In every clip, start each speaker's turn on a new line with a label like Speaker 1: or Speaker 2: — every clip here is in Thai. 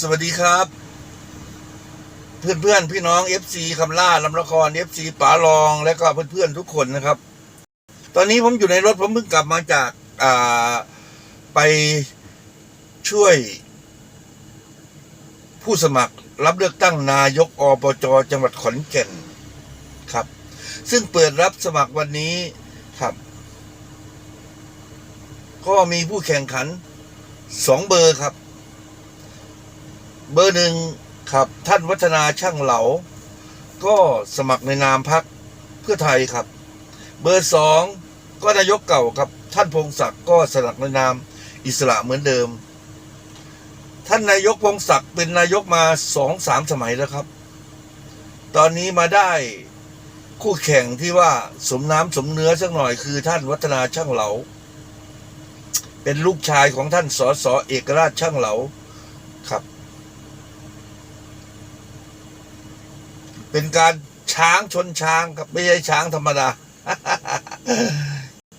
Speaker 1: สวัสดีครับ เพื่อนเพื่อนพี่น้อง FC คำล่าลำละคร FC ป๋าลองและก็เพื่อนเพื่อนทุกคนนะครับ ตอนนี้ผมอยู่ในรถผมเพิ่งกลับมาจากอ่าไปช่วย ผู้สมัครรับเลือกตั้งนายกอบจจังหวัดขอนแก่นครับ ซึ่งเปิดรับสมัครวันนี้ครับ ก็มีผู้แข่งขันสองเบอร์ครับ เบอร์หนึ่งครับท่านวัฒนาช่างเหลา ก็สมัครในนามพักเพื่อไทยครับ เบอร์สองก็นายกเก่าครับท่านพงศักดิ์ก็สมัครในนามอิสระเหมือนเดิม ท่านนายกพงศักดิ์เป็นนายกมาสองสามสมัยแล้วครับ ตอนนี้มาได้คู่แข่งที่ว่าสมน้ำสมเนื้อสักหน่อยคือท่านวัฒนาช่างเหลา เป็นลูกชายของท่านสอสอเอกราชช่างเหลาครับ เป็นการช้างชนช้างครับไม่ใช่ช้างธรรมดา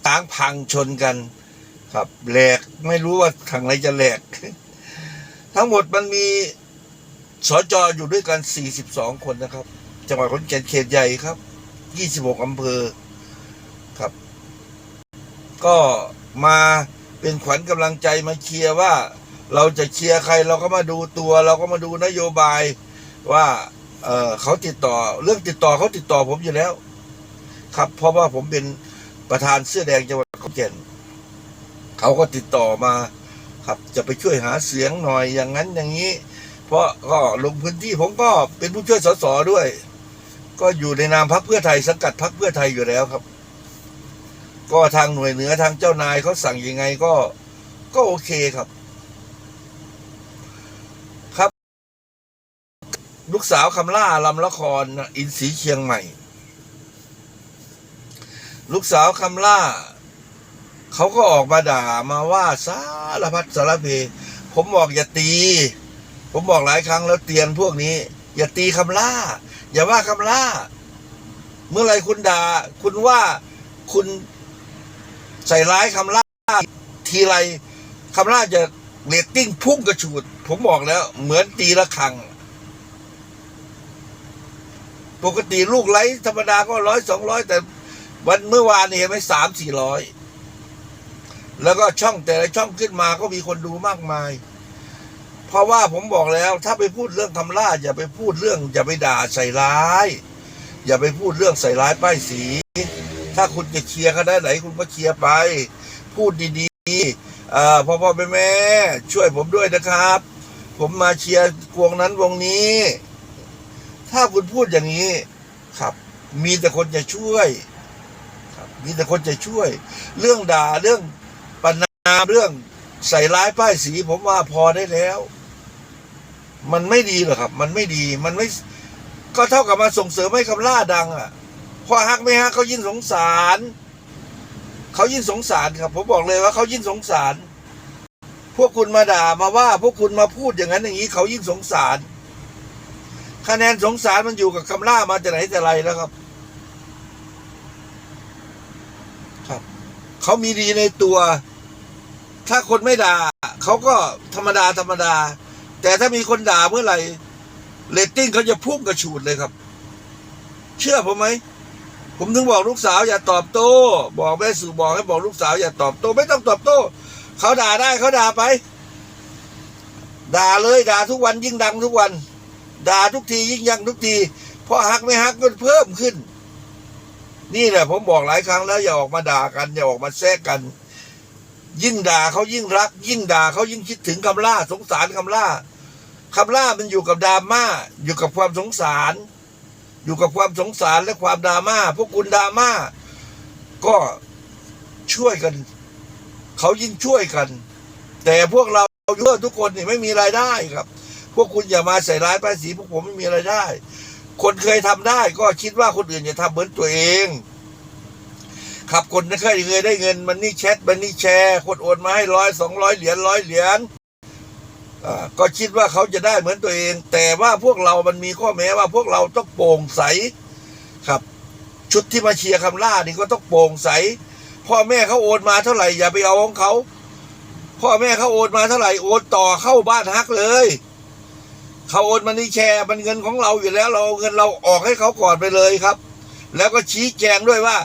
Speaker 1: ช้างพังชนกัน ครับแหลกไม่รู้ว่าทางไหนจะแหลก ทั้งหมดมันมีสจออยู่ด้วยกัน 42 คนนะครับ จังหวัดขอนแก่นเขตใหญ่ครับ 26อำเภอครับ ก็มาเป็นขวัญกำลังใจมาเชียร์ว่า เราจะเชียร์ใครเราก็มาดูตัว เราก็มาดูนโยบายว่า เออเขาติดต่อเรื่องติดต่อเขาติดต่อผมอยู่แล้ว ครับ เพราะว่าผมเป็นประธานเสื้อแดงจังหวัดขอนแก่นเขาก็ติดต่อมา ครับจะไปช่วยหาเสียงหน่อยอย่างนั้นอย่างนี้ เพราะก็ลงพื้นที่ผมก็เป็นผู้ช่วยสสด้วย ก็อยู่ในนามพรรคเพื่อไทยสังกัดพรรคเพื่อไทยอยู่แล้วครับ ก็ทางหน่วยเหนือทางเจ้านายเขาสั่งยังไงก็ก็โอเคครับ ลูกสาวคำล่าลำละครอินสีเชียงใหม่ ลูกสาวคำล่า เขาก็ออกมาด่ามาว่าสารพัดสารเพ ผมบอกอย่าตี ผมบอกหลายครั้งแล้วเตือนพวกนี้ อย่าตีคำล่า อย่าว่าคำล่า เมื่อไรคุณด่า คุณว่าคุณใส่ร้ายคำล่า ทีไรคำล่าจะเรตติ้งพุ่งกระฉูด ผมบอกแล้ว เหมือนตีละครัง ปกติลูกไลฟ์ธรรมดาก็ร้อยสองร้อยแต่วันเมื่อวานนี่เห็นไหมสามสี่ร้อยแล้วก็ช่องแต่ละช่องขึ้นมาก็มีคนดูมากมาย เพราะว่าผมบอกแล้ว ถ้าไปพูดเรื่องทำล่าอย่าไปพูดเรื่อง อย่าไปด่าใส่ร้าย อย่าไปพูดเรื่องใส่ร้ายป้ายสี ถ้าคุณจะเชียร์เขาได้ไหนคุณก็เชียร์ไป พูดดีๆพ่อพ่อแม่แม่ช่วยผมด้วยนะครับ ผมมาเชียร์วงนั้นวงนี้ ถ้าคุณพูดอย่างนี้ครับ มีแต่คนจะช่วย ครับ มีแต่คนจะช่วย เรื่องด่าเรื่องประนามเรื่องใส่ร้ายป้ายสี ผมว่าพอได้แล้ว มันไม่ดีหรอกครับ มันไม่ดีมันไม่ ก็เท่ากับมาส่งเสริมให้คำล่าดัง อะพอฮักไม่ฮักเขายิ่งสงสารเขายิ่งสงสารครับ ผมบอกเลยว่าเขายิ่งสงสาร พวกคุณมาด่ามาว่า พวกคุณมาพูดอย่างนั้นอย่างนี้เขายิ่งสงสาร คะแนนสงสารมันอยู่กับคำล่ามาแต่ไหนแต่ไรแล้วครับ ครับ เขามีดีในตัว ถ้าคนไม่ด่าเขาก็ธรรมดาธรรมดา แต่ถ้ามีคนด่าเมื่อไหร่เรตติ้งเขาจะพุ่งกระฉูดเลยครับ เชื่อผมไหมผมถึงบอกลูกสาวอย่าตอบโต้ บอกแม่สู่บอกให้บอกลูกสาวอย่าตอบโต้ไม่ต้องตอบโต้เขาด่าได้เขาด่าไป ด่าเลยด่าทุกวันยิ่งดังทุกวัน ด่าทุกทียิ่งยังทุกทีเพราะฮักไม่ฮักก็เพิ่มขึ้น นี่แหละผมบอกหลายครั้งแล้วอย่าออกมาด่ากัน อย่าออกมาแซกกัน ยิ่งด่าเขายิ่งรัก ยิ่งด่าเขายิ่งคิดถึงคำล่าสงสารคำล่าคำล่ามันอยู่กับดราม่าอยู่กับความสงสาร อยู่กับความสงสารและความดราม่าพวกคุณดราม่าก็ช่วยกัน เขายิ่งช่วยกัน แต่พวกเราเยอะทุกคนนี่ไม่มีรายได้ครับ พวกคุณอย่ามาใส่ร้ายป้ายสีพวกผมไม่มีรายได้ คนเคยทำได้ก็คิดว่าคนอื่นจะทำเหมือนตัวเองครับคนไม่เคยเคยได้เงิน มันนี่แชทมันนี่แชร์คนโอนมาให้ร้อยสองร้อยเหรียญร้อยเหรียญก็คิดว่าเขาจะได้เหมือนตัวเอง แต่ว่าพวกเรามันมีข้อแม้ว่าพวกเราต้องโปร่งใสครับ ชุดที่มาเชียร์คำล่านี่ก็ต้องโปร่งใส พ่อแม่เขาโอนมาเท่าไหร่อย่าไปเอาของเขา พ่อแม่เขาโอนมาเท่าไหร่โอนต่อเข้าบ้านฮักเลย เขาโอนมันนี่แชร์มันเงินของเราอยู่แล้ว เราเอาเงินเราออกให้เขาก่อนไปเลยครับ แล้วก็ชี้แจงด้วยว่า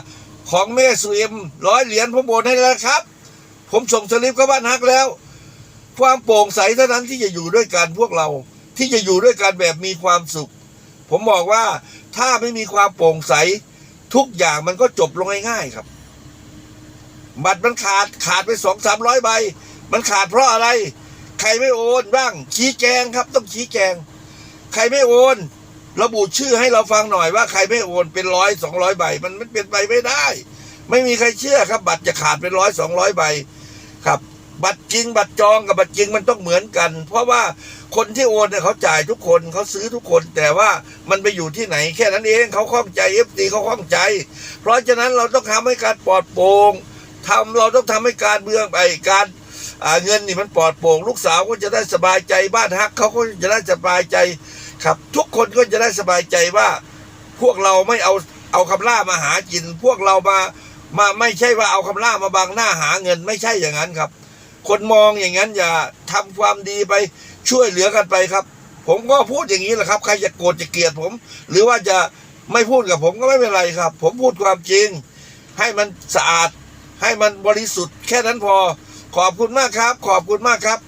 Speaker 1: ของแม่สุเอ็มร้อยเหรียญผมโอนให้แล้วครับ ผมส่งสลิปเข้าบ้านฮักแล้ว ความโปร่งใสเท่านั้นที่จะอยู่ด้วยกันพวกเรา ที่จะอยู่ด้วยกันแบบมีความสุข ผมบอกว่าถ้าไม่มีความโปร่งใส ทุกอย่างมันก็จบลงง่ายๆครับ บัตรมันขาดขาดไปสองสามร้อยใบ มันขาดเพราะอะไร ใครไม่โอนบ้างชี้แจงครับ ต้องชี้แจง ใครไม่โอน ระบุชื่อให้เราฟังหน่อยว่าใครไม่โอนเป็นร้อยสองร้อยใบ มันมันเป็นไปไม่ได้ ไม่มีใครเชื่อครับ บัตรจะขาดเป็นร้อยสองร้อยใบครับ บัตรจริง บัตรจองกับบัตรจริงมันต้องเหมือนกัน เพราะว่าคนที่โอนเนี่ยเขาจ่ายทุกคนเขาซื้อทุกคน แต่ว่ามันไปอยู่ที่ไหน แค่นั้นเองเขาข้องใจเอฟซีเขาข้องใจ เพราะฉะนั้นเราต้องทำให้การปลอดโปร่งทำเราต้องทำให้การเมืองไปการ เงินนี่มันปลอดโปร่งลูกสาวก็จะได้สบายใจบ้านฮักเขาก็จะได้สบายใจครับ ทุกคนก็จะได้สบายใจว่า พวกเราไม่เอาเอาคำล่ามาหากิน พวกเรามามาไม่ใช่ว่าเอาคำล่ามาบังหน้าหาเงินไม่ใช่อย่างนั้นครับ คนมองอย่างนั้นอย่าทำความดีไปช่วยเหลือกันไปครับ ผมก็พูดอย่างนี้แหละครับ ใครจะโกรธจะเกลียดผม หรือว่าจะไม่พูดกับผมก็ไม่เป็นไรครับ ผมพูดความจริง ให้มันสะอาดให้มันบริสุทธิ์แค่นั้นพอ ขอบคุณมากครับ ขอบคุณมากครับ